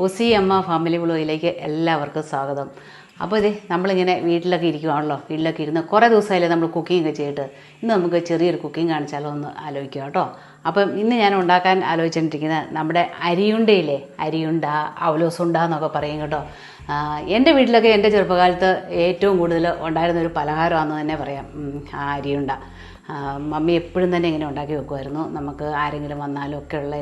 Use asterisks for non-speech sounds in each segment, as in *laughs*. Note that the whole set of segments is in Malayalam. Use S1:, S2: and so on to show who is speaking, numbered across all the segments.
S1: ഒസി അമ്മ ഫാമിലി വ്ളോഗിലേക്ക് എല്ലാവർക്കും സ്വാഗതം. അപ്പോൾ ഇത് നമ്മളിങ്ങനെ വീട്ടിലൊക്കെ ഇരിക്കുവാണല്ലോ വീട്ടിലൊക്കെ ഇരുന്ന് കുറേ ദിവസമായില്ലേ നമ്മൾ കുക്കിംഗ് ഒക്കെ ചെയ്തിട്ട്. ഇന്ന് നമുക്ക് ചെറിയൊരു കുക്കിംഗ് കാണിച്ചാലോ ഒന്ന് ആലോചിക്കുക കേട്ടോ. അപ്പം ഇന്ന് ഞാൻ ഉണ്ടാക്കാൻ ആലോചിച്ചിട്ടിരിക്കുന്നത് നമ്മുടെ അരിയുണ്ടയില്ലേ അരിയുണ്ട അവലോസുണ്ട എന്നൊക്കെ പറയും കേട്ടോ. എന്റെ വീട്ടിലൊക്കെ എന്റെ ചെറുപ്പകാലത്ത് ഏറ്റവും കൂടുതൽ ഉണ്ടായിരുന്ന ഒരു പലഹാരമാണെന്ന് തന്നെ പറയാം. ആ അരിയുണ്ട. മമ്മി എപ്പോഴും തന്നെ ഇങ്ങനെ ഉണ്ടാക്കി വെക്കുമായിരുന്നു. നമുക്ക് ആരെങ്കിലും വന്നാലും ഒക്കെ ഉള്ള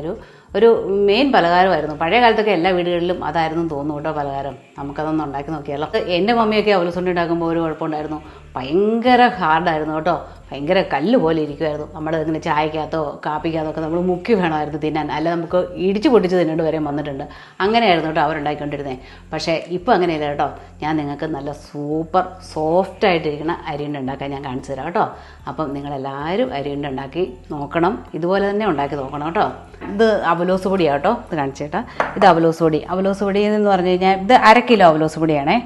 S1: ഒരു മെയിൻ പലഹാരമായിരുന്നു. പഴയ കാലത്തൊക്കെ എല്ലാ വീടുകളിലും അതായിരുന്നു തോന്നുന്നു കേട്ടോ പലഹാരം. നമുക്കതൊന്നും ഉണ്ടാക്കി നോക്കിയാലോ എന്റെ മമ്മിയൊക്കെ അവലസുണ്ടി ഉണ്ടാക്കുമ്പോൾ ഒരു കുഴപ്പമുണ്ടായിരുന്നു. ഭയങ്കര ഹാർഡായിരുന്നു കേട്ടോ. ഭയങ്കര കല്ല് പോലെ ഇരിക്കുമായിരുന്നു നമ്മൾ ഇങ്ങനെ ചായക്കകത്തോ കാപ്പിക്കകത്തോ ഒക്കെ നമ്മൾ മുക്കി വേണമായിരുന്നു തിന്നാൻ. അല്ല നമുക്ക് ഇടിച്ചു പൊട്ടിച്ച് തിന്നേണ്ടി വരെ വന്നിട്ടുണ്ട്. അങ്ങനെയായിരുന്നു കേട്ടോ അവരുണ്ടാക്കിക്കൊണ്ടിരുന്നത് പക്ഷേ ഇപ്പോൾ അങ്ങനെയല്ല കേട്ടോ. ഞാൻ നിങ്ങൾക്ക് നല്ല സൂപ്പർ സോഫ്റ്റ് ആയിട്ടിരിക്കുന്ന അരിയുണ്ട ഉണ്ടാക്കാൻ ഞാൻ കാണിച്ചു തരാം കേട്ടോ. അപ്പം നിങ്ങളെല്ലാവരും അരിയുണ്ട ഉണ്ടാക്കി നോക്കണം. ഇതുപോലെ തന്നെ ഉണ്ടാക്കി നോക്കണം കേട്ടോ. ഇത് അവലോസ് പൊടിയാണ് കേട്ടോ. ഇത് കാണിച്ചേട്ടാ. ഇത് അവലോസ് പൊടി. അവലോസ് പൊടി എന്ന് പറഞ്ഞു കഴിഞ്ഞാൽ ഇത് അര കിലോ അവലോസ് പൊടിയാണേ.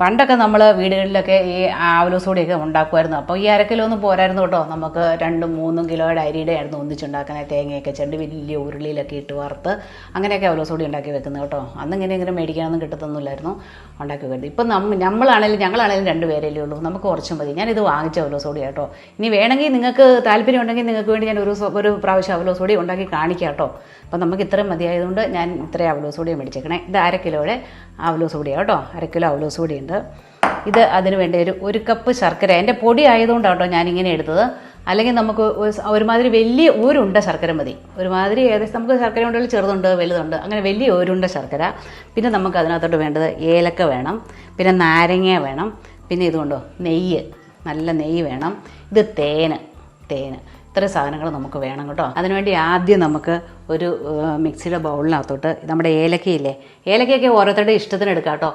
S1: പണ്ടൊക്കെ നമ്മൾ വീടുകളിലൊക്കെ ഈ ആവലോസോടിയൊക്കെ ഉണ്ടാക്കുമായിരുന്നു. അപ്പോൾ ഈ അരക്കിലോ കിലോ ഒന്നും പോരായിരുന്നു കേട്ടോ. നമുക്ക് രണ്ടും മൂന്നും കിലോയുടെ അരിയുടെ ആയിരുന്നു ഒന്നിച്ചുണ്ടാക്കുന്നത് തേങ്ങയൊക്കെ ചെണ്ട് വലിയ ഉരുളിയിലൊക്കെ ഇട്ട് വറുത്ത് അങ്ങനെയൊക്കെ അവലോസോടി ഉണ്ടാക്കി വെക്കുന്നത് കേട്ടോ. അന്ന് ഇങ്ങനെ ഇങ്ങനെ മേടിക്കാനൊന്നും കിട്ടത്തൊന്നുമില്ലായിരുന്നു ഉണ്ടാക്കി വെക്കുന്നത്. ഇപ്പം നമ്മ നമ്മളാണെങ്കിലും ഞങ്ങളാണെങ്കിലും രണ്ട് പേരല്ലേ ഉള്ളൂ. നമുക്ക് കുറച്ചും മതി. ഞാനിത് വാങ്ങിച്ച അവലോസോടി കേട്ടോ. ഇനി വേണമെങ്കിൽ നിങ്ങൾക്ക് താല്പര്യം ഉണ്ടെങ്കിൽ നിങ്ങൾക്ക് വേണ്ടി ഞാൻ ഒരു ഒരു പ്രാവശ്യം അവലോസോടി ഉണ്ടാക്കി കാണിക്കാം കേട്ടോ. അപ്പം നമുക്ക് ഇത്രയും മതിയായതുകൊണ്ട് ഞാൻ ഇത്രയും അവലോസോടിയാണ് മേടിച്ചേക്കണേ. ഇത് അര കിലോയുടെ അവലോസോടിയാണ് കേട്ടോ. അര കിലോ അവലോസ് പൊടിയുണ്ട് ഇത് അതിന് വേണ്ടി ഒരു ഒരു കപ്പ് ശർക്കര. എന്റെ പൊടി ആയതുകൊണ്ടാണ് കേട്ടോ ഞാനിങ്ങനെ എടുത്തത്. അല്ലെങ്കിൽ നമുക്ക് ഒരുമാതിരി വലിയ ഒരുണ്ട ശർക്കര മതി. ഒരുമാതിരി ഏകദേശം നമുക്ക് ശർക്കര ഉണ്ടെങ്കിൽ ചെറുതുണ്ട് വലുതുണ്ട്. അങ്ങനെ വലിയ ഒരുണ്ട ശർക്കര. പിന്നെ നമുക്ക് അതിനകത്തോട്ട് വേണ്ടത് ഏലക്ക വേണം. പിന്നെ നാരങ്ങ വേണം. പിന്നെ ഇതുകൊണ്ടോ നെയ്യ്. നല്ല നെയ്യ് വേണം. ഇത് തേന്. തേന്. ഇത്ര സാധനങ്ങൾ നമുക്ക് വേണം കേട്ടോ. അതിനുവേണ്ടി ആദ്യം നമുക്ക് ഒരു മിക്സിയുടെ ബൗളിനകത്തോട്ട് നമ്മുടെ ഏലക്കയില്ലേ ഏലക്കയൊക്കെ ഓരോരുത്തരുടെ ഇഷ്ടത്തിന് എടുക്കാം കേട്ടോ.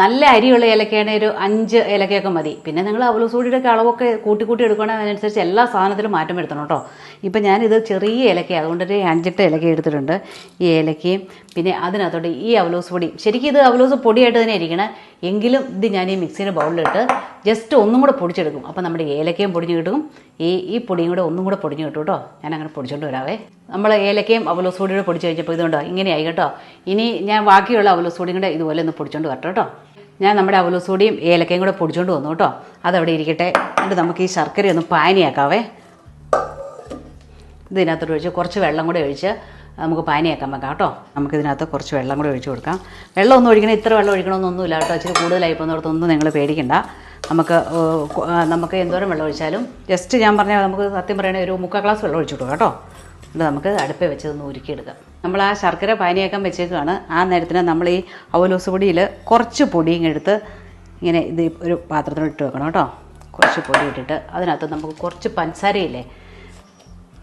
S1: നല്ല അരിയുള്ള ഏലക്കയാണെങ്കിൽ ഒരു അഞ്ച് ഏലക്കയൊക്കെ മതി. പിന്നെ നിങ്ങൾ അവലസൂടിയുടെ ഒക്കെ അളവൊക്കെ കൂട്ടി കൂട്ടി എടുക്കുകയാണെങ്കിൽ അതിനനുസരിച്ച് എല്ലാ സാധനത്തിലും മാറ്റം വരുത്തണം കേട്ടോ. ഇപ്പം ഞാനിത് ചെറിയ ഏലക്കയാണ് അതുകൊണ്ട് ഒരു അഞ്ചെട്ട് ഏലക്ക എടുത്തിട്ടുണ്ട്. ഈ ഏലക്കയും പിന്നെ അതിനകത്തോട്ട് ഈ അവലോസ് പൊടി. ശരിക്കും ഇത് അവലോസ് പൊടിയായിട്ട് തന്നെ ഇരിക്കണം. എങ്കിലും ഇത് ഞാൻ ഈ മിക്സിയുടെ ബൗളിലിട്ട് ജസ്റ്റ് ഒന്നും കൂടെ പൊടിച്ചെടുക്കും. അപ്പം നമ്മുടെ ഏലക്കയും പൊടിഞ്ഞ് കിട്ടും. ഈ ഈ പൊടിയും കൂടെ ഒന്നും കൂടെ പൊടിഞ്ഞ് കിട്ടും കേട്ടോ. ഞാൻ അങ്ങനെ പൊടിച്ചോണ്ട് വരാവേ. നമ്മൾ ഏലക്കയും അവലോസ് പൊടിയുടെ പൊടിച്ച് കഴിഞ്ഞപ്പോൾ ഇതുകൊണ്ടോ ഇങ്ങനെയായി കേട്ടോ. ഇനി ഞാൻ ബാക്കിയുള്ള അവലോസ് പൊടിയും കൂടെ ഇതുപോലെ ഒന്ന് പൊടിച്ചോണ്ട് വരട്ടെ കേട്ടോ. ഞാൻ നമ്മുടെ അവലോസ് പൊടിയും ഏലക്കയും കൂടെ പൊടിച്ചോണ്ട് വന്നു കേട്ടോ. അതവിടെ ഇരിക്കട്ടെ. എന്നിട്ട് നമുക്ക് ഈ ശർക്കര ഒന്ന് പാനിയാക്കാവേ. ഇതിനകത്തോട്ട് ഒഴിച്ച് കുറച്ച് വെള്ളം കൂടെ ഒഴിച്ച് നമുക്ക് പാനിയാക്കാൻ വെക്കാം കേട്ടോ. നമുക്കിതിനകത്ത് കുറച്ച് വെള്ളം കൂടി ഒഴിച്ചു കൊടുക്കാം. വെള്ളം ഒന്നും ഒഴിക്കണം ഇത്ര വെള്ളം ഒഴിക്കണമെന്നൊന്നുമില്ല കേട്ടോ. ഇച്ചിരി കൂടുതലായി പോകുന്നിടത്തൊന്നും നിങ്ങൾ പേടിക്കണ്ട. നമുക്ക് നമുക്ക് എന്തോരം വെള്ളം ഒഴിച്ചാലും ജസ്റ്റ് ഞാൻ പറഞ്ഞാൽ നമുക്ക് സത്യം പറയണേ ഒരു മുക്കാൽ ഗ്ലാസ് വെള്ളം ഒഴിച്ചു കേട്ടോ. ഇത് നമുക്ക് അടുപ്പേ വെച്ചതൊന്ന് ഉരുക്കിയെടുക്കാം. നമ്മൾ ആ ശർക്കര പാനിയാക്കാൻ വെച്ചേക്കാണ് ആ നേരത്തിന് നമ്മൾ ഈ അവലോസ് പൊടിയിൽ കുറച്ച് പൊടിയും എടുത്ത് ഇങ്ങനെ ഇത് ഒരു പാത്രത്തിൽ ഇട്ട് വെക്കണം കേട്ടോ. കുറച്ച് പൊടി ഇട്ടിട്ട് അതിനകത്ത് നമുക്ക് കുറച്ച് പഞ്ചസാരയില്ലേ?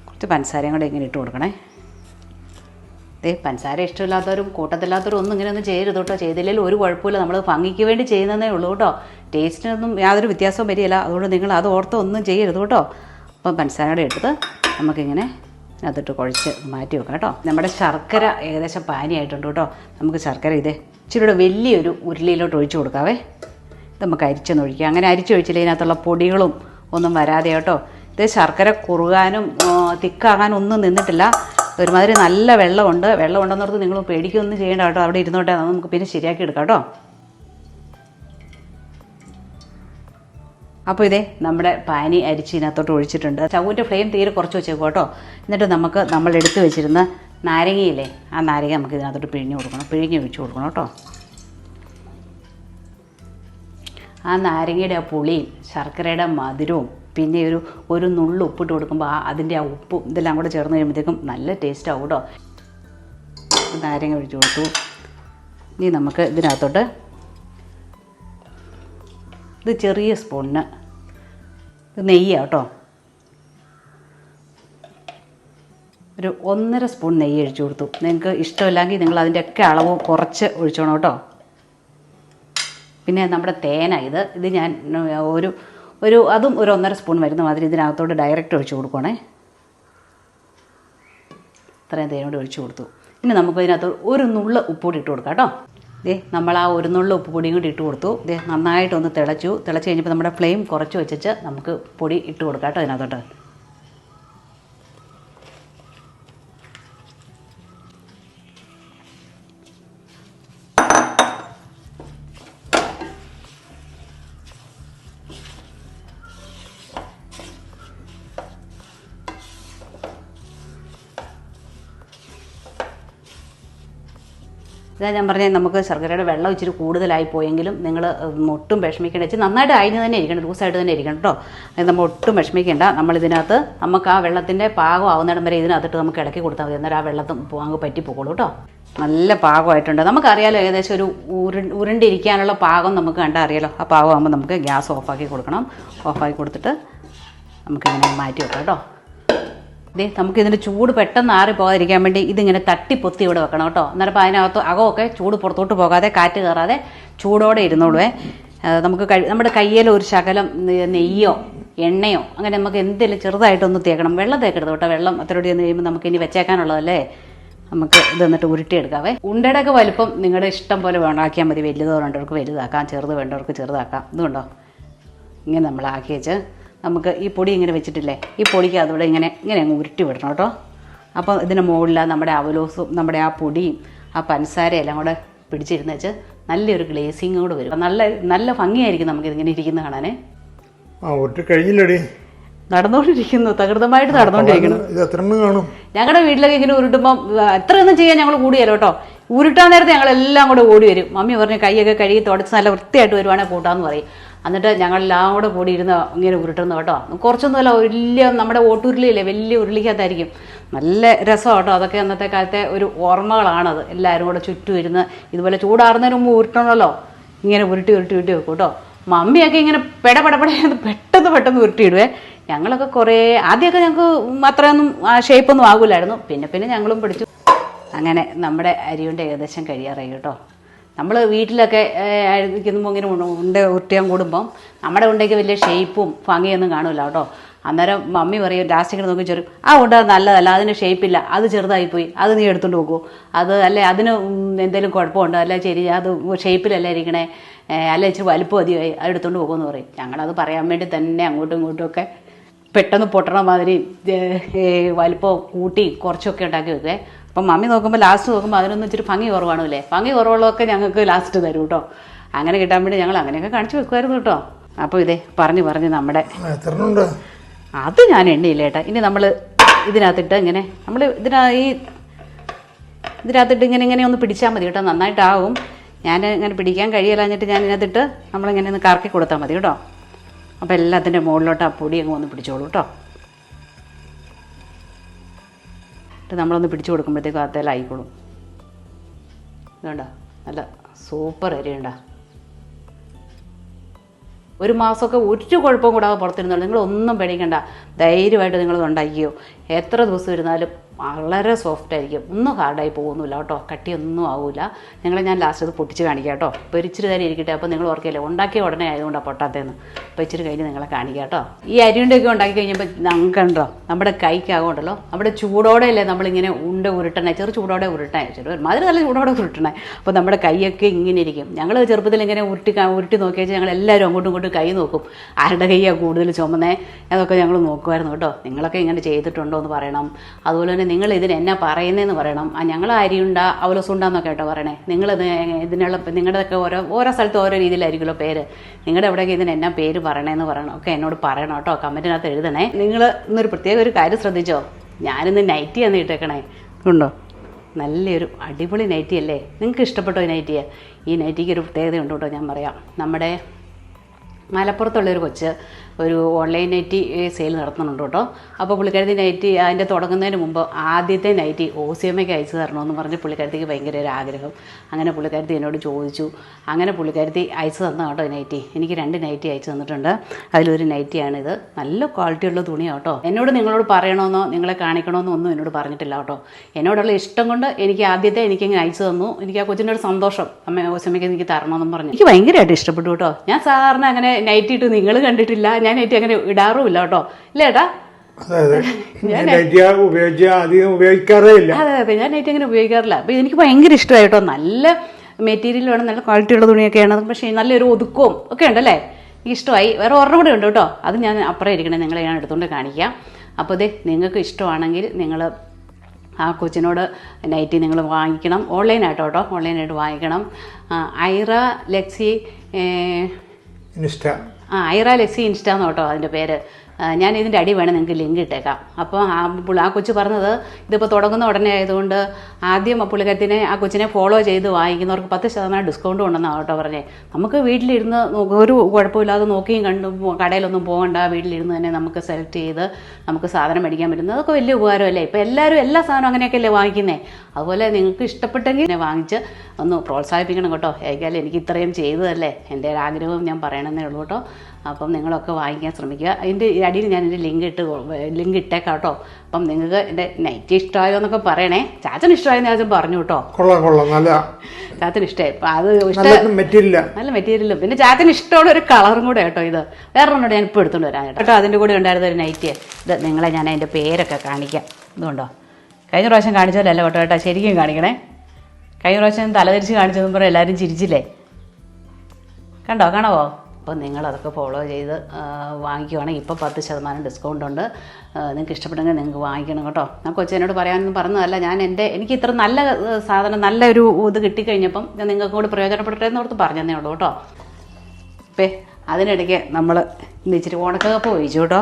S1: കുറച്ച് പഞ്ചസാരയും കൂടെ ഇങ്ങനെ ഇട്ട് കൊടുക്കണേ. ദേ പഞ്ചസാര ഇഷ്ടമില്ലാത്തവരും കൂട്ടത്തില്ലാത്തവരും ഒന്നും ഇങ്ങനെ ഒന്നും ചെയ്യരുത് കേട്ടോ. ചെയ്തില്ലെങ്കിൽ ഒരു കുഴപ്പമില്ല നമ്മൾ ഭംഗിക്ക് വേണ്ടി ചെയ്യുന്നതേ ഉള്ളൂ കേട്ടോ. ടേസ്റ്റിനൊന്നും യാതൊരു വ്യത്യാസവും വരികയില്ല. അതുകൊണ്ട് നിങ്ങൾ അത് ഓർത്ത് ഒന്നും ചെയ്യരുത് കേട്ടോ. അപ്പം പഞ്ചസാരയുടെ എടുത്ത് നമുക്കിങ്ങനെ അതിട്ട് കുഴച്ച് മാറ്റി വെക്കാം കേട്ടോ. നമ്മുടെ ശർക്കര ഏകദേശം പാനിയായിട്ടുണ്ട് കേട്ടോ. നമുക്ക് ശർക്കര ഇതേ ഇച്ചിരി കൂടെ വലിയൊരു ഉരുളിയിലോട്ട് ഒഴിച്ചു കൊടുക്കാവേ. ഇത് നമുക്ക് അരിച്ചൊന്ന് ഒഴിക്കാം. അങ്ങനെ അരിച്ചൊഴിച്ചില്ല ഇതിനകത്തുള്ള പൊടികളും ഒന്നും വരാതെ കേട്ടോ. ഇത് ശർക്കര കുറുകാനും തിക്കാകാനും ഒന്നും നിന്നിട്ടില്ല. ഒരുമാതിരി നല്ല വെള്ളമുണ്ട്. വെള്ളം ഉണ്ടെന്നോർത്ത് നിങ്ങൾ പേടിക്കൊന്നും ചെയ്യേണ്ട കേട്ടോ. അവിടെ ഇരുന്നോട്ടെ. നമുക്ക് പിന്നെ ശരിയാക്കി എടുക്കാം കേട്ടോ. അപ്പോൾ ഇതേ നമ്മുടെ പാനി അരിച്ച് ഇതിനകത്തോട്ട് ഒഴിച്ചിട്ടുണ്ട്. ചവൂന്റെ ഫ്ലെയിം തീരെ കുറച്ച് വെച്ചേക്കും കേട്ടോ. എന്നിട്ട് നമുക്ക് നമ്മൾ എടുത്ത് വെച്ചിരുന്ന നാരങ്ങയില്ലേ ആ നാരങ്ങ നമുക്ക് ഇതിനകത്തോട്ട് പിഴിഞ്ഞ് കൊടുക്കണം. പിഴിഞ്ഞ് ഒഴിച്ച് കൊടുക്കണം കേട്ടോ. ആ നാരങ്ങയുടെ ആ പുളിയും ശർക്കരയുടെ മധുരവും പിന്നെ ഒരു ഒരു നുള്ളു ഉപ്പിട്ട് കൊടുക്കുമ്പോൾ ആ അതിന്റെ ആ ഉപ്പും ഇതെല്ലാം കൂടെ ചേർന്ന് കഴിയുമ്പോഴത്തേക്കും നല്ല ടേസ്റ്റ് ആവും കേട്ടോ നാരങ്ങ ഒഴിച്ച് കൊടുത്തു. ഇനി നമുക്ക് ഇതിനകത്തോട്ട് ഇത് ചെറിയ സ്പൂണിന് ഇത് നെയ്യാണ് കേട്ടോ ഒരു ഒന്നര സ്പൂൺ നെയ്യ് ഒഴിച്ചു കൊടുത്തു. നിങ്ങൾക്ക് ഇഷ്ടമില്ലെങ്കിൽ നിങ്ങൾ അതിന്റെയൊക്കെ അളവ് കുറച്ച് ഒഴിച്ചോണം കേട്ടോ പിന്നെ നമ്മുടെ തേന ഇത്. ഇത് ഞാൻ ഒരു ഒരു അതും ഒരു ഒന്നര സ്പൂൺ വരുന്ന മാതിരി ഇതിനകത്തോട്ട് ഡയറക്റ്റ് ഒഴിച്ചു കൊടുക്കണേ ഇത്രയും തേനും കൂടി ഒഴിച്ചു കൊടുത്തു. ഇനി നമുക്ക് ഇതിനകത്ത് ഒരു നുള്ള ഉപ്പുകൂടി ഇട്ട് കൊടുക്കാം കേട്ടോ. ദേ നമ്മൾ ആ ഒരു നുള്ള ഉപ്പ് പൊടിയും കൂടി ഇട്ട് കൊടുത്തു. ദേ നന്നായിട്ടൊന്ന് തിളച്ചു. തിളച്ച് കഴിഞ്ഞപ്പോൾ നമ്മുടെ ഫ്ലെയിം കുറച്ച് വെച്ചിട്ട് നമുക്ക് പൊടി ഇട്ട് കൊടുക്കാം കേട്ടോ ഇതിനകത്തോട്ട്. ഇതാ ഞാൻ പറഞ്ഞത് നമുക്ക് ശർക്കരയുടെ വെള്ളം ഇച്ചിരി കൂടുതലായി പോയെങ്കിലും നിങ്ങൾ ഒട്ടും വിഷമിക്കേണ്ട. ഇച്ചിരി നന്നായിട്ട് അഴിഞ്ഞ് തന്നെ ഇരിക്കണം ലൂസായിട്ട് തന്നെ ഇരിക്കണം കേട്ടോ അത് നമ്മൾ ഒട്ടും വിഷമിക്കേണ്ട. നമ്മൾ ഇതിനകത്ത് നമുക്ക് ആ വെള്ളത്തിന്റെ പാകം ആവുന്നിടം വരെ ഇതിനകത്തിട്ട് നമുക്ക് ഇളക്കി കൊടുത്താൽ മതി. അന്നേരം ആ വെള്ളത്തും അങ്ങ് പറ്റി പോകുള്ളൂ കേട്ടോ നല്ല പാകമായിട്ടുണ്ട്. നമുക്കറിയാലോ ഏകദേശം ഒരു ഉരു ഉരുണ്ടിരിക്കാനുള്ള പാകം നമുക്ക് കണ്ടാൽ അറിയാലോ. ആ പാകമാകുമ്പോൾ നമുക്ക് ഗ്യാസ് ഓഫാക്കി കൊടുക്കണം. ഓഫാക്കി കൊടുത്തിട്ട് നമുക്കിങ്ങനെ മാറ്റി വെക്കാം കേട്ടോ ദേ നമുക്ക് ഇതിന്റെ ചൂട് പെട്ടെന്ന് ആറി പോകാതിരിക്കാൻ വേണ്ടി ഇതിങ്ങനെ തട്ടി പൊത്തി ഇവിടെ വെക്കണം കേട്ടോ. എന്നിട്ട് അതിനകത്ത് അകമൊക്കെ ചൂട് പുറത്തോട്ട് പോകാതെ കാറ്റ് കയറാതെ ചൂടോടെ ഇരുന്നോളുവേ നമുക്ക് കഴി നമ്മുടെ കയ്യിൽ ഒരു ശകലം നെയ്യോ എണ്ണയോ അങ്ങനെ നമുക്ക് എന്തെങ്കിലും ചെറുതായിട്ടൊന്ന് തേക്കണം. വെള്ളം തേക്കരുത് കേട്ടോ വെള്ളം അത്രയോടെ ഒന്ന് കഴിയുമ്പോൾ നമുക്ക് ഇനി വെച്ചേക്കാനുള്ളതല്ലേ? നമുക്ക് ഇത് എന്നിട്ട് ഉരുട്ടിയെടുക്കാവേ. ഉണ്ടയുടെ ഒക്കെ വലുപ്പം നിങ്ങളുടെ ഇഷ്ടം പോലെ വേണമാക്കിയാൽ മതി. വലുത് വേണ്ടവർക്ക് വലുതാക്കാം ചെറുത് വേണ്ടവർക്ക് ചെറുതാക്കാം. ഇതുകൊണ്ടോ ഇങ്ങനെ നമ്മൾ ആക്കി വെച്ച് നമുക്ക് ഈ പൊടി ഇങ്ങനെ വെച്ചിട്ടില്ലേ? ഈ പൊടിക്ക് അതുകൂടെ ഇങ്ങനെ ഇങ്ങനെ അങ്ങ് ഉരുട്ടി വിടണം കേട്ടോ. അപ്പോൾ ഇതിന് മുകളിൽ നമ്മുടെ അവലോസും നമ്മുടെ ആ പൊടിയും ആ പഞ്ചസാരയും എല്ലാം കൂടെ പിടിച്ചിരുന്ന് വെച്ച് നല്ലൊരു ഗ്ലേസിങ് കൂടെ വരും. നല്ല നല്ല ഭംഗിയായിരിക്കും നമുക്ക് ഇതിങ്ങനെ ഇരിക്കുന്ന കാണാനെ.
S2: ആ ഒറ്റ കഴിഞ്ഞില്ലടി.
S1: നടന്നുകൊണ്ടിരിക്കുന്നു തകൃതമായിട്ട് നടന്നുകൊണ്ടിരിക്കുന്നു ഞങ്ങളുടെ വീട്ടിലൊക്കെ ഇങ്ങനെ ഉരുട്ടുമ്പോൾ എത്രയൊന്നും ചെയ്യാൻ ഞങ്ങൾ കൂടിയല്ലോ കേട്ടോ. ഉരുട്ടാൻ നേരത്തെ ഞങ്ങൾ എല്ലാം കൂടെ ഓടി വരും. മമ്മി പറഞ്ഞ് കൈയൊക്കെ കഴുകി തുടച്ച് നല്ല വൃത്തിയായിട്ട് വരുവാണെങ്കിൽ കൂട്ടാന്ന് പറയും. എന്നിട്ട് ഞങ്ങളെല്ലാം കൂടെ കൂടി ഇരുന്ന് ഇങ്ങനെ ഉരുട്ടുന്നു കേട്ടോ. കുറച്ചൊന്നുമല്ല വലിയ നമ്മുടെ ഓട്ടുരുളിയില്ലേ വലിയ ഉരുളിക്കകത്തായിരിക്കും. നല്ല രസമാണ് കേട്ടോ. അതൊക്കെ അന്നത്തെ കാലത്തെ ഒരു ഓർമ്മകളാണത്. എല്ലാവരും കൂടെ ചുറ്റും ഇരുന്ന് ഇതുപോലെ ചൂടാറുന്നതിന് മുമ്പ് ഉരുട്ടണമല്ലോ ഇങ്ങനെ ഉരുട്ടി ഉരുട്ടി ഉരുട്ടി വെക്കും കേട്ടോ. മമ്മിയൊക്കെ ഇങ്ങനെ പെട പെട പെട പെട്ടെന്ന് പെട്ടെന്ന് ഉരുട്ടിയിടുവേ. ഞങ്ങളൊക്കെ കുറേ ആദ്യമൊക്കെ ഞങ്ങൾക്ക് അത്രയൊന്നും ഷേപ്പൊന്നും ആകില്ലായിരുന്നു പിന്നെ പിന്നെ ഞങ്ങളും പിടിച്ചു. അങ്ങനെ നമ്മുടെ അരിയുണ്ട ഏകദേശം കഴിയാറായി കേട്ടോ. നമ്മൾ വീട്ടിലൊക്കെ ആയിരിക്കുമ്പോൾ ഇങ്ങനെ ഉണ്ട- ഉരുട്ടിയാൻ കൂടുമ്പം നമ്മുടെ ഉണ്ടെങ്കിൽ വലിയ ഷേപ്പും ഭംഗിയൊന്നും കാണില്ല കേട്ടോ. അന്നേരം മമ്മി പറയും ലാസ്റ്റ് നോക്കി ചെറു ആ ഉണ്ട നല്ലതല്ല അതിന് ഷേപ്പില്ല അത് ചെറുതായിപ്പോയി അത് നീ എടുത്തുകൊണ്ട് പോകുമോ അത് അല്ലെ അതിന് എന്തെങ്കിലും കുഴപ്പമുണ്ടോ? അല്ല ശരി അത് ഷേപ്പിലല്ല ഇരിക്കണേ? അല്ല ഇച്ചിരി വലുപ്പം അധികമായി അത് എടുത്തുകൊണ്ട് പോകുമെന്ന് പറയും. ഞങ്ങളത് പറയാൻ വേണ്ടി തന്നെ അങ്ങോട്ടും ഇങ്ങോട്ടും ഒക്കെ പെട്ടെന്ന് പൊട്ടണ മാതിരി വലുപ്പം കൂട്ടി കുറച്ചൊക്കെ ഉണ്ടാക്കി വെക്കേ അപ്പം മമ്മി നോക്കുമ്പോൾ ലാസ്റ്റ് നോക്കുമ്പോൾ അതിനൊന്നും ഇച്ചിരി ഭംഗി കുറവാണല്ലേ? ഭംഗി കുറവുള്ളതൊക്കെ ഞങ്ങൾക്ക് ലാസ്റ്റ് തരും കേട്ടോ. അങ്ങനെ കിട്ടാൻ വേണ്ടി ഞങ്ങൾ അങ്ങനെയൊക്കെ കാണിച്ചു വെക്കുമായിരുന്നു കേട്ടോ. അപ്പോൾ ഇതേ പറഞ്ഞു പറഞ്ഞു നമ്മുടെ അത് ഞാൻ എണ്ണയില്ല ഏട്ടാ. ഇനി നമ്മൾ ഇതിനകത്തിട്ട് ഇങ്ങനെ നമ്മൾ ഇതിനാ ഈ ഇതിനകത്തിട്ട് ഇങ്ങനെ ഇങ്ങനെ ഒന്ന് പിടിച്ചാൽ മതി കേട്ടോ. നന്നായിട്ടാവും. ഞാൻ ഇങ്ങനെ പിടിക്കാൻ കഴിയില്ലാഞ്ഞിട്ട് ഞാൻ ഇതിനകത്തിട്ട് നമ്മളിങ്ങനെ ഒന്ന് കറക്കി കൊടുത്താൽ മതി കേട്ടോ. അപ്പോൾ എല്ലാത്തിന്റെ മുകളിലോട്ട് ആ പൊടി അങ്ങ് ഒന്ന് പിടിച്ചോളൂ കേട്ടോ. എന്നിട്ട് നമ്മളൊന്ന് പിടിച്ചു കൊടുക്കുമ്പോഴത്തേക്കും അതേലായിക്കോളും ഇതുണ്ടോ നല്ല സൂപ്പർ അരിയുണ്ട ഒരു മാസമൊക്കെ ഒരു കുഴപ്പവും കൂടാതെ പുറത്തിരുന്നുള്ളൂ നിങ്ങളൊന്നും പേടിക്കണ്ട. ധൈര്യമായിട്ട് നിങ്ങളത് ഉണ്ടാക്കിയോ എത്ര ദിവസം ഇരുന്നാലും വളരെ സോഫ്റ്റ് ആയിരിക്കും. ഒന്നും ഹാർഡായി പോകുന്നില്ല കേട്ടോ. കട്ടിയൊന്നും ആവില്ല നിങ്ങൾ ഞാൻ ലാസ്റ്റ് അത് പൊട്ടിച്ച് കാണിക്കാം കേട്ടോ. അപ്പോൾ ഇച്ചിരി നേരം ഇരിക്കട്ടെ. അപ്പോൾ നിങ്ങൾ ഓർക്കില്ല ഉണ്ടാക്കിയ ഉടനെ ആയതുകൊണ്ടാണ് പൊട്ടാത്തേന്ന് അപ്പോൾ ഇച്ചിരി കഴിഞ്ഞ് നിങ്ങളെ കാണിക്കാം കേട്ടോ. ഈ അരിയുണ്ടൊക്കെ ഉണ്ടാക്കി കഴിഞ്ഞപ്പോൾ കണ്ടോ നമ്മുടെ കൈക്കാകുണ്ടല്ലോ നമ്മുടെ ചൂടോടെ അല്ലേ നമ്മളിങ്ങനെ ഉണ്ട ഉരുട്ടണേ. ചെറു ചൂടോടെ ഉരുട്ടണേ. ചെറു ഒരുമാതിരി നല്ല ചൂടോടെ ഉരുട്ടണേ. അപ്പോൾ നമ്മുടെ കൈയൊക്കെ ഇങ്ങനെ ഇരിക്കും. ഞങ്ങൾ ചെറുപ്പത്തിൽ ഇങ്ങനെ ഉരുട്ടി ഉരുട്ടി നോക്കി വെച്ചാൽ ഞങ്ങൾ എല്ലാവരും അങ്ങോട്ടും ഇങ്ങോട്ടും കൈ നോക്കും. ആരുടെ കൈയാണ് കൂടുതൽ ചുമന്നേ? അതൊക്കെ ഞങ്ങൾ നോക്കുമായിരുന്നു കേട്ടോ. നിങ്ങളൊക്കെ ഇങ്ങനെ ചെയ്തിട്ടുണ്ടോ എന്ന് പറയണം. അതുപോലെ തന്നെ നിങ്ങൾ ഇതിന് എന്നാ പറയുന്നതെന്ന് പറയണം. ആ ഞങ്ങൾ അരിയുണ്ട അവലസുണ്ടെന്നൊക്കെ കേട്ടോ പറയണേ. നിങ്ങൾ ഇതിനുള്ള നിങ്ങളുടെയൊക്കെ ഓരോ ഓരോ സ്ഥലത്ത് ഓരോ രീതിയിലായിരിക്കുമല്ലോ പേര്. നിങ്ങളുടെ എവിടെയൊക്കെ ഇതിന് എന്നാ പേര് പറയണേന്ന് പറയണം. ഒക്കെ എന്നോട് പറയണം കേട്ടോ കമന്റിനകത്ത് എഴുതണേ. നിങ്ങൾ ഇന്നൊരു പ്രത്യേക ഒരു കാര്യം ശ്രദ്ധിച്ചോ? ഞാനിന്ന് നൈറ്റി ആണ് ഇട്ടേക്കണേ. ഉണ്ടോ? നല്ലൊരു അടിപൊളി നൈറ്റി അല്ലേ നിങ്ങൾക്ക് ഇഷ്ടപ്പെട്ടോ ഈ നൈറ്റിയെ? ഈ നൈറ്റിക്ക് ഒരു പ്രത്യേകത ഉണ്ട് കേട്ടോ ഞാൻ പറയാം. നമ്മുടെ മലപ്പുറത്തുള്ളൊരു കൊച്ച് ഒരു ഓൺലൈൻ നൈറ്റി സെയിൽ നടത്തുന്നുണ്ട് കേട്ടോ. അപ്പോൾ പുള്ളിക്കാരത്തി നൈറ്റി അതിന്റെ തുടങ്ങുന്നതിന് മുമ്പ് ആദ്യത്തെ നൈറ്റി ഒ സി എമ്മയ്ക്ക് അയച്ചു തരണമെന്ന് പറഞ്ഞ് പുള്ളിക്കാരത്തിക്ക് ഭയങ്കര ഒരു ആഗ്രഹം. അങ്ങനെ പുള്ളിക്കാരത്തി എന്നോട് ചോദിച്ചു. അങ്ങനെ പുള്ളിക്കാരത്തി അയച്ചു തന്ന കേട്ടോ നൈറ്റി എനിക്ക് രണ്ട് നൈറ്റി അയച്ചു തന്നിട്ടുണ്ട്. അതിലൊരു നൈറ്റിയാണിത് നല്ല ക്വാളിറ്റിയുള്ള തുണിയാണ് കേട്ടോ. എന്നോട് നിങ്ങളോട് പറയണമെന്നോ നിങ്ങളെ കാണിക്കണമെന്നോ ഒന്നും എന്നോട് പറഞ്ഞിട്ടില്ല കേട്ടോ. എന്നോടുള്ള ഇഷ്ടം കൊണ്ട് എനിക്ക് ആദ്യത്തെ എനിക്കിങ്ങനെ അയച്ചു തന്നു. എനിക്ക് ആ കൊച്ചിന്റെ ഒരു സന്തോഷം. അമ്മ ഒ സി എമ്മയ്ക്ക് എനിക്ക് തരണമെന്നും പറഞ്ഞു. എനിക്ക് ഭയങ്കരമായിട്ട് ഇഷ്ടപ്പെട്ടു കേട്ടോ. ഞാൻ സാധാരണ അങ്ങനെ നൈറ്റി ഇട്ട് നിങ്ങൾ കണ്ടിട്ടില്ല ഞാൻ നൈറ്റി അങ്ങനെ ഇടാറുമില്ല കേട്ടോ. ഇല്ലേ ഏട്ടാ? *laughs*
S2: അതെ അതെ ഞാൻ
S1: നൈറ്റ് അങ്ങനെ ഉപയോഗിക്കാറില്ല. അപ്പോൾ എനിക്ക് ഭയങ്കര ഇഷ്ടമായിട്ടോ. നല്ല മെറ്റീരിയൽ വേണം നല്ല ക്വാളിറ്റി ക്വാളിറ്റിയുള്ള തുണിയൊക്കെയാണ് പക്ഷേ നല്ലൊരു ഒതുക്കവും ഒക്കെ ഉണ്ടല്ലേ? എനിക്ക് ഇഷ്ടമായി. വേറെ ഒരെണ്ണം കൂടെ ഉണ്ട് കേട്ടോ. അത് ഞാൻ അപ്പുറം ഇരിക്കണേ. നിങ്ങളെ ഞാൻ എടുത്തുകൊണ്ട് കാണിക്കാം. അപ്പോൾ ഇതേ നിങ്ങൾക്ക് ഇഷ്ടമാണെങ്കിൽ നിങ്ങൾ ആ കൊച്ചിനോട് നൈറ്റി നിങ്ങൾ വാങ്ങിക്കണം. ഓൺലൈനായിട്ടോ കേട്ടോ. ഓൺലൈനായിട്ട് വാങ്ങിക്കണം. ഐറ ലെക്സി
S2: ഇൻസ്റ്റ.
S1: ആ ഐറ ലെസി ഇൻസ്റ്റ എന്ന് കേട്ടോ അതിന്റെ പേര് ഞാൻ ഇതിന്റെ അടി വേണം നിങ്ങൾക്ക് ലിങ്ക് ഇട്ടേക്കാം അപ്പോൾ ആ ആ കൊച്ചു പറഞ്ഞത് ഇതിപ്പോൾ തുടങ്ങുന്ന ഉടനെ ആയതുകൊണ്ട് ആദ്യം പുള്ളിക്കത്തിനെ ആ കൊച്ചിനെ ഫോളോ ചെയ്ത് വാങ്ങിക്കുന്നവർക്ക് പത്ത് ശതമാനം ഡിസ്കൗണ്ട് ഉണ്ടെന്നാണ് കേട്ടോ പറഞ്ഞേ. നമുക്ക് വീട്ടിലിരുന്ന് ഒരു കുഴപ്പമില്ലാതെ നോക്കിയും കണ്ടും കടയിലൊന്നും പോകണ്ട വീട്ടിലിരുന്ന് തന്നെ നമുക്ക് സെലക്ട് ചെയ്ത് നമുക്ക് സാധനം മേടിക്കാൻ പറ്റുന്നത് അതൊക്കെ വലിയ ഉപകാരമല്ലേ? ഇപ്പോൾ എല്ലാവരും എല്ലാ സാധനവും അങ്ങനെയൊക്കെയല്ലേ വാങ്ങിക്കുന്നേ? അതുപോലെ നിങ്ങൾക്ക് ഇഷ്ടപ്പെട്ടെങ്കിൽ എന്നെ വാങ്ങിച്ച് ഒന്ന് പ്രോത്സാഹിപ്പിക്കണം കേട്ടോ. ഏകാലും എനിക്ക് ഇത്രയും ചെയ്തതല്ലേ? എന്റെ ഒരു ആഗ്രഹവും ഞാൻ പറയണമെന്നേ ഉള്ളൂ കേട്ടോ. അപ്പം നിങ്ങളൊക്കെ വാങ്ങിക്കാൻ ശ്രമിക്കുക. അതിന്റെ അടിയിൽ എന്റെ ലിങ്ക് ഇട്ട് ലിങ്ക് ഇട്ടേക്കാം കേട്ടോ. അപ്പം നിങ്ങൾക്ക് എന്റെ നൈറ്റ് ഇഷ്ടമായോ എന്നൊക്കെ പറയണേ. ചാച്ചന് ഇഷ്ടമായെന്ന് ചാച്ചൻ പറഞ്ഞു കേട്ടോ.
S2: കൊള്ളാം കൊള്ളാം. നല്ല
S1: ചാച്ചന് ഇഷ്ടമായി അപ്പം അത് ഇഷ്ടം
S2: നല്ല മെറ്റീരിയല
S1: പിന്നെ ചാച്ചന് ഇഷ്ടമുള്ള ഒരു കളറും കൂടെ കേട്ടോ ഇത്. വേറെ ഒന്നോട് ഞാൻ ഇപ്പോൾ എടുത്തുകൊണ്ട് വരാം കേട്ടോ. അതിന്റെ കൂടെ ഉണ്ടായിരുന്ന ഒരു നൈറ്റ് ഇത് നിങ്ങളെ ഞാൻ അതിന്റെ പേരൊക്കെ കാണിക്കാം. ഇതുകൊണ്ടോ കഴിഞ്ഞ പ്രാവശ്യം കാണിച്ചതല്ല കേട്ടോ കേട്ടോ. ശരിക്കും കാണിക്കണേ. കഴിഞ്ഞ പ്രാവശ്യം തലതിരിച്ച് കാണിച്ചതെന്ന് പറഞ്ഞാൽ എല്ലാവരും ചിരിച്ചില്ലേ? കണ്ടോ? കാണാവോ? അപ്പോൾ നിങ്ങളതൊക്കെ ഫോളോ ചെയ്ത് വാങ്ങിക്കുവാണെങ്കിൽ ഇപ്പോൾ പത്ത് ശതമാനം ഡിസ്കൗണ്ട് ഉണ്ട്. നിങ്ങൾക്ക് ഇഷ്ടപ്പെട്ടെങ്കിൽ നിങ്ങൾക്ക് വാങ്ങിക്കണം കേട്ടോ. ഞാൻ കൊച്ചിനോട് പറയാനൊന്നും പറഞ്ഞതല്ല. ഞാൻ എന്റെ എനിക്ക് ഇത്ര നല്ല സാധനം നല്ലൊരു ഇത് കിട്ടിക്കഴിഞ്ഞപ്പം ഞാൻ നിങ്ങൾക്ക് കൂടി പ്രയോജനപ്പെടട്ടെ എന്ന് ഓർത്ത് പറഞ്ഞതേ ഉള്ളൂ കേട്ടോ. ഇപ്പേ അതിനിടയ്ക്ക് നമ്മൾ ഇന്ന് ഇച്ചിരി ഉണക്കക്കപ്പ ഒഴിച്ചു കേട്ടോ.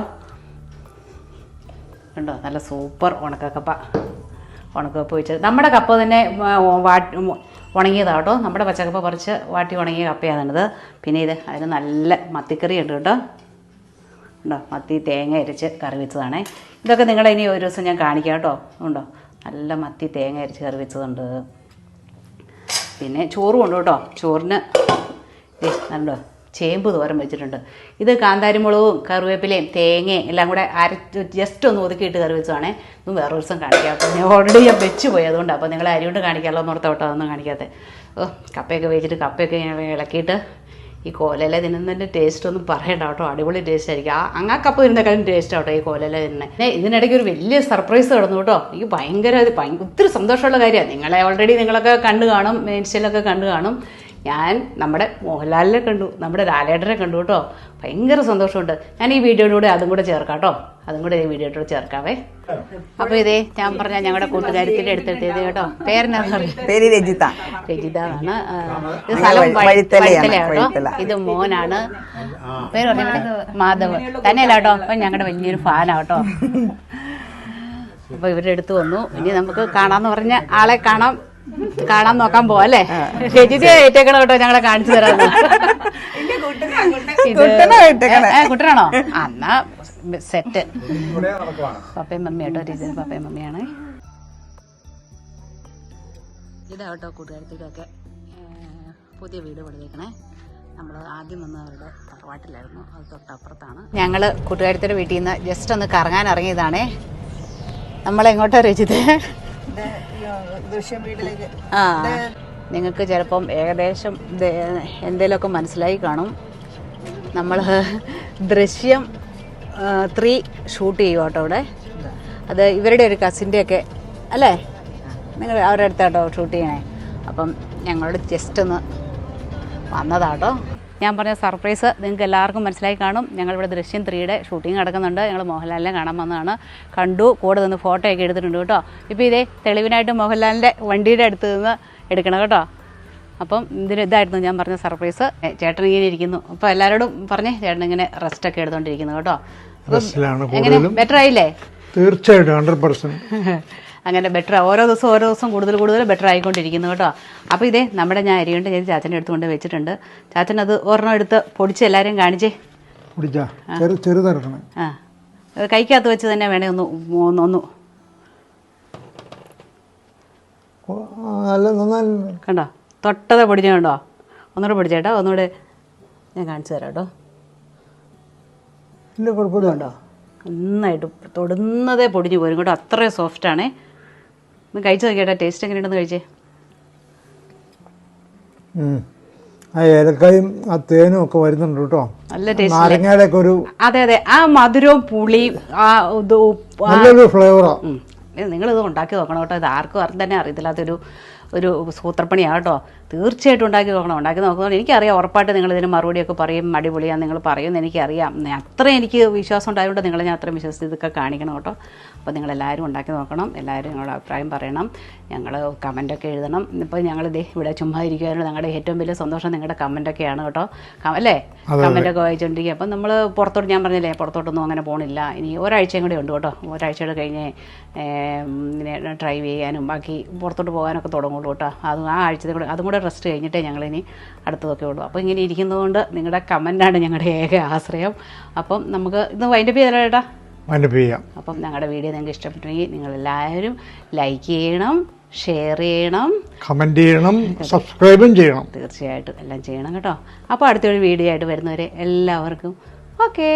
S1: കണ്ടോ? നല്ല സൂപ്പർ ഉണക്കക്കപ്പ. ഉണക്കക്കപ്പ ഒഴിച്ചത്. നമ്മുടെ കപ്പ തന്നെ വാട്ടി ഉണങ്ങിയതാണ് കേട്ടോ നമ്മുടെ പച്ചക്കപ്പ പറിച്ച് വാട്ടി ഉണങ്ങിയ കപ്പയാണിത്. പിന്നെ ഇത് അതിന് നല്ല മത്തിക്കറി ഉണ്ട് കേട്ടോ. ഉണ്ടോ? മത്തി തേങ്ങ അരച്ച് കറി വെച്ചതാണേ. ഇതൊക്കെ നിങ്ങളെ ഇനി ഒരു ദിവസം ഞാൻ കാണിക്കാം കേട്ടോ. ഉണ്ടോ? നല്ല മത്തി തേങ്ങ അരച്ച് കറി വെച്ചതുണ്ട്. പിന്നെ ചോറും ഉണ്ട് കേട്ടോ. ചോറിന് ഏ കണ്ടോ? ചേമ്പ് തോരൻ വെച്ചിട്ടുണ്ട്. ഇത് കാന്താരിമുളകും കറിവേപ്പിലയും തേങ്ങയും എല്ലാം കൂടെ അരച്ച് ജസ്റ്റ് ഒന്ന് ഒതുക്കിയിട്ട് കറി വെച്ചതാണേ. ഒന്നും വേറെ ദിവസം കാണിക്കാം. അപ്പോൾ ഞാൻ ഓൾറെഡി ഞാൻ വെച്ച് പോയി. അതുകൊണ്ട് അപ്പോൾ നിങ്ങൾ അരി കൊണ്ട് കാണിക്കാമല്ലോ എന്ന് ഓർത്തോട്ടോ അതൊന്നും കാണിക്കാതെ ഓ കപ്പയൊക്കെ വെച്ചിട്ട് കപ്പയൊക്കെ ഇങ്ങനെ ഇളക്കിയിട്ട് ഈ കോലല തിന്നുന്നതിന്റെ ടേസ്റ്റ് ഒന്നും പറയണ്ട കേട്ടോ. അടിപൊളി ടേസ്റ്റ് ആയിരിക്കും. ആ അങ്ങാ കപ്പ് വരുന്നേക്കാളും ടേസ്റ്റ് ആട്ടോ ഈ കോലല തിന്നെ ഇതിനിടയ്ക്ക് ഒരു വലിയ സർപ്രൈസ് കിടന്നു കേട്ടോ. എനിക്ക് ഭയങ്കര ഒത്തിരി സന്തോഷമുള്ള കാര്യമാണ്. നിങ്ങളെ ഓൾറെഡി നിങ്ങളൊക്കെ കണ്ടു കാണും ഇൻസ്റ്റയിലൊക്കെ കണ്ടു കാണും. ഞാൻ നമ്മുടെ മോഹൻലാലിനെ കണ്ടു നമ്മുടെ ലാലേട്ടനെ കണ്ടു കേട്ടോ. ഭയങ്കര സന്തോഷമുണ്ട്. ഞാൻ ഈ വീഡിയോയിലൂടെ അതും കൂടെ ചേർക്കാം കേട്ടോ. അതും കൂടെ ഈ വീഡിയോയിലൂടെ ചേർക്കാവേ. അപ്പോൾ ഇതേ ഞാൻ പറഞ്ഞ ഞങ്ങളുടെ കൂട്ടുകാരത്തിന്റെ അടുത്തെത്തിയത് കേട്ടോ. പേരെന്നാ
S3: പേര് രജിത.
S1: രജിത എന്നാണ് ഇത് സ്ഥലം കേട്ടോ. ഇത് മോനാണ്. പേര് പറഞ്ഞത് മാധവ്. തന്നെയല്ല കേട്ടോ. അപ്പൊ ഞങ്ങളുടെ വലിയൊരു ഫാനാട്ടോ *laughs* അപ്പൊ ഇവരുടെ അടുത്ത് വന്നു. ഇനി നമുക്ക് കാണാന്ന് പറഞ്ഞ ആളെ കാണാം. കാണാൻ നോക്കാൻ പോവല്ലേ ചേച്ചി രജിത ഏറ്റേക്കണം കേട്ടോ? ഞങ്ങളെ കാണിച്ചു തരാം കുട്ടനാണോ? അന്നാ സെറ്റ്. പപ്പയും മമ്മി കേട്ടോ രജിത പപ്പയും മമ്മിയാണ്. ഇതാ കേട്ടോ കൂട്ടുകാരത്തിന്റെ പുതിയ വീട് പണിതേക്കണേ. നമ്മൾ ആദ്യം വന്ന അവരുടെ തറവാട്ടിലായിരുന്നു അത് തൊട്ടപ്പുറത്താണ്. ഞങ്ങൾ കൂട്ടുകാരത്തിന്റെ വീട്ടിൽ നിന്ന് ജസ്റ്റ് ഒന്ന് കറങ്ങാൻ ഇറങ്ങിയതാണേ. നമ്മളെങ്ങോട്ടാ രചിത് ആ നിങ്ങൾക്ക് ചിലപ്പം ഏകദേശം എന്തേലൊക്കെ മനസ്സിലായി കാണും. നമ്മൾ ദൃശ്യം ത്രീ ഷൂട്ട് ചെയ്യും കേട്ടോ ഇവിടെ അത് ഇവരുടെ ഒരു കസിന്റെയൊക്കെ അല്ലേ? നിങ്ങൾ അവരുടെ അടുത്താട്ടോ ഷൂട്ട് ചെയ്യണേ. അപ്പം ഞങ്ങളോട് ജസ്റ്റ് ഒന്ന് വന്നതാട്ടോ ഞാൻ പറഞ്ഞ സർപ്രൈസ് നിങ്ങൾക്ക് എല്ലാവർക്കും മനസ്സിലായി കാണും. ഞങ്ങളിവിടെ ദൃശ്യം ത്രീയുടെ ഷൂട്ടിംഗ് നടക്കുന്നുണ്ട്. ഞങ്ങൾ മോഹൻലാലിനെ കാണാൻ വന്നതാണ്. കണ്ടു കൂടെ നിന്ന് ഫോട്ടോ ഒക്കെ എടുത്തിട്ടുണ്ട് കേട്ടോ. ഇപ്പോൾ ഇതേ തെളിവിനായിട്ട് മോഹൻലാലിന്റെ വണ്ടിയുടെ അടുത്ത് നിന്ന് എടുക്കണം കേട്ടോ. അപ്പം ഇതിന് ഇതായിരുന്നു ഞാൻ പറഞ്ഞ സർപ്രൈസ്. ചേട്ടൻ ഇങ്ങനെ ഇരിക്കുന്നു. അപ്പോൾ എല്ലാവരോടും പറഞ്ഞേ ചേട്ടൻ ഇങ്ങനെ റെസ്റ്റ് ഒക്കെ എടുത്തോണ്ടിരിക്കുന്നു കേട്ടോ. എങ്ങനെ? ബെറ്റർ ആയില്ലേ?
S2: തീർച്ചയായിട്ടും ഹൺഡ്രഡ് പെർസെന്റ് *laughs*
S1: അങ്ങനെ ബെറ്റർ ഓരോ ദിവസം ഓരോ ദിവസം കൂടുതൽ കൂടുതൽ ബെറ്റർ ആയിക്കൊണ്ടിരിക്കുന്നു കേട്ടോ. അപ്പോൾ ഇതേ നമ്മുടെ ഞാൻ അരിയുണ്ട് ഞാൻ ചാച്ചന്റെ അടുത്ത് കൊണ്ട് വെച്ചിട്ടുണ്ട്. ചാച്ചൻ അത് ഒരെണ്ണം എടുത്ത് പൊടിച്ച് എല്ലാവരെയും കാണിച്ചേ.
S2: പിടിച്ചാ? ചെറു ചെറുതിറക്കണം
S1: ആ. കൈക്കകത്ത് വെച്ച് തന്നെ വേണേ ഒന്ന് ഒന്ന് കണ്ടോ? തൊട്ടതെ പൊടിഞ്ഞ കണ്ടോ? ഒന്നുകൂടെ പൊടിച്ചേട്ടോ ഒന്നുകൂടെ ഞാൻ കാണിച്ചു തരാം കേട്ടോ.
S2: ഇല്ല കുഴപ്പമില്ല.
S1: കണ്ടോ? നന്നായിട്ട് തൊടുന്നതേ പൊടിഞ്ഞു പോരും കേട്ടോ. അത്രയും സോഫ്റ്റാണേ ഒന്ന് കഴിച്ചു നോക്കിയേട്ടാ ടേസ്റ്റ് എങ്ങനെയുണ്ടെന്ന് കഴിച്ചേ.
S2: ആ ഏലക്കായും ആ തേനും ഒക്കെ വരുന്നുണ്ട് കേട്ടോ.
S1: നല്ല ടേസ്റ്റ്
S2: നാരങ്ങയുടെ ഒക്കെ ഒരു
S1: അതെ അതെ. ആ മധുരവും പുളിയും ആ ഇത് ഉപ്പ്- ആ
S2: നല്ലൊരു ഫ്ലേവറാ
S1: നിങ്ങളിത് ഉണ്ടാക്കി നോക്കണം കേട്ടോ. ഇത് ആർക്കും അറിയാൻ തന്നെ അറിയത്തില്ലാത്തൊരു ഒരു സൂത്രപ്പണിയാണ് കേട്ടോ. തീർച്ചയായിട്ടും ഉണ്ടാക്കി നോക്കണം. ഉണ്ടാക്കി നോക്കുന്നതുകൊണ്ട് എനിക്കറിയാം ഉറപ്പായിട്ട് നിങ്ങൾ ഇതിന് മറുപടിയൊക്കെ പറയും അടിപൊളിയാണ് നിങ്ങൾ പറയുമെന്ന് എനിക്കറിയാം. അത്രയും എനിക്ക് വിശ്വാസം ഉണ്ടായതുകൊണ്ട് നിങ്ങളെ ഞാൻ അത്രയും വിശ്വസിച്ച് ഇതൊക്കെ കാണിക്കണം കേട്ടോ. അപ്പോൾ നിങ്ങളെല്ലാവരും ഉണ്ടാക്കി നോക്കണം. എല്ലാവരും നിങ്ങളുടെ അഭിപ്രായം പറയണം. ഞങ്ങൾ കമന്റൊക്കെ എഴുതണം. ഇപ്പോൾ ഞങ്ങൾ ദേ ഇവിടെ ചുമ്മാ ഇരിക്കുകയാണ് ഞങ്ങളുടെ ഏറ്റവും വലിയ സന്തോഷം നിങ്ങളുടെ കമന്റൊക്കെയാണ് കേട്ടോ. അല്ലേ? കമന്റൊക്കെ വായിച്ചുകൊണ്ടിരിക്കുക അപ്പം നമ്മൾ പുറത്തോട്ട് ഞാൻ പറഞ്ഞില്ലേ പുറത്തോട്ടൊന്നും അങ്ങനെ പോകണില്ല ഇനി ഒരാഴ്ചയും കൂടെ ഉണ്ട് കേട്ടോ. ഒരാഴ്ചയുടെ കഴിഞ്ഞ് ഡ്രൈവ് ചെയ്യാനും ബാക്കി പുറത്തോട്ട് പോകാനൊക്കെ തുടങ്ങുള്ളൂ കേട്ടോ. അത് ആ ആഴ്ചത്തെ കൂടെ അതും കൂടെ റെസ്റ്റ് കഴിഞ്ഞിട്ടേ ഞങ്ങളിനി അടുത്തതൊക്കെ ഉള്ളൂ. അപ്പോൾ ഇങ്ങനെ ഇരിക്കുന്നതുകൊണ്ട് നിങ്ങളുടെ കമന്റാണ് ഞങ്ങളുടെ ഏക ആശ്രയം. അപ്പം നമുക്ക് ഇന്ന് വൈൻഡപ്പ് ചെയ്തല്ലോ ചേട്ടാ
S2: വൈൻഡപ്പ് ചെയ്യാം.
S1: അപ്പം ഞങ്ങളുടെ വീഡിയോ നിങ്ങൾക്ക് ഇഷ്ടപ്പെട്ടെങ്കിൽ നിങ്ങളെല്ലാവരും ലൈക്ക് ചെയ്യണം ഷെയർ ചെയ്യണം.
S2: കമന്റ് ചെയ്യണം സബ്സ്ക്രൈബും ചെയ്യണം.
S1: തീർച്ചയായിട്ടും എല്ലാം ചെയ്യണം കേട്ടോ. അപ്പോൾ അടുത്തൊരു വീഡിയോ ആയിട്ട് വരുന്നവരെ എല്ലാവർക്കും ഓക്കേ